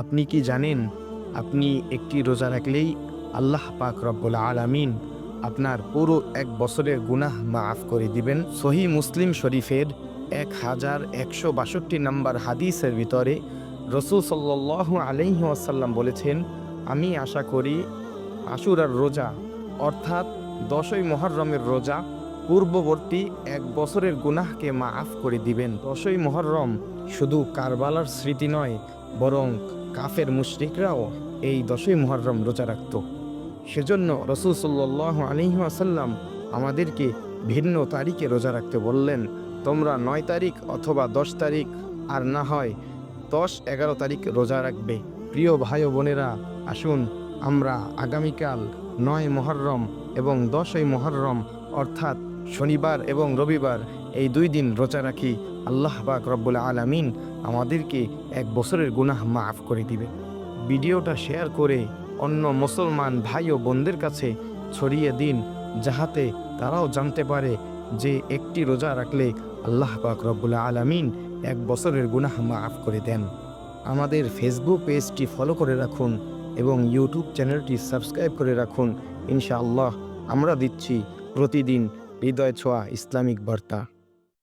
আপনি কি জানেন, আপনি একটি রোজা রাখলেই আল্লাহ পাক রব্বুল আলামিন আপনার পুরো এক বছরের গুনাহ মাফ করে দিবেন। সহি মুসলিম শরীফের এক হাজার একশো বাষট্টি নম্বর হাদিসের ভিতরে রসুল সাল্লাহ আলহি আসাল্লাম বলেছেন, আমি আশা করি আশুরার রোজা, অর্থাৎ দশই মহরমের রোজা পূর্ববর্তী এক বছরের গুনাহকে মাফ করে দিবেন। দশই মহরম শুধু কারবালার স্মৃতি নয়, বরং কাফের মুশরিকরাও এই দশই মহরম রোজা রাখত। সেজন্য রসুল সাল্লাহ আলহি আসাল্লাম আমাদেরকে ভিন্ন তারিখে রোজা রাখতে বললেন, তোমরা নয় তারিখ অথবা দশ তারিখ, আর না হয় দশ এগারো তারিখ রোজা রাখবে। প্রিয় ভাই বোনেরা, আসুন আমরা আগামীকাল নয় মহরম এবং দশই মহরম অর্থাৎ শনিবার এবং রবিবার এই দুই দিন রোজা রাখি আল্লাহ পাক রব্বুল আলামিন আমাদেরকে এক বছরের গুনাহ মাফ করে দিবে। ভিডিওটা শেয়ার করে অন্য মুসলমান ভাই ও বোনদের কাছে ছড়িয়ে দিন, যাহাতে তারাও জানতে পারে যে একটি রোজা রাখলে আল্লাহ পাক রব্বুল আলামিন এক বছরের গুনাহ মাফ করে দেন। আমাদের ফেসবুক পেজটি ফলো করে রাখুন এবং ইউটিউব চ্যানেলটি সাবস্ক্রাইব করে রাখুন। ইনশাআল্লাহ আমরা দিচ্ছি প্রতিদিন হৃদয় ছোঁয়া ইসলামিক বার্তা।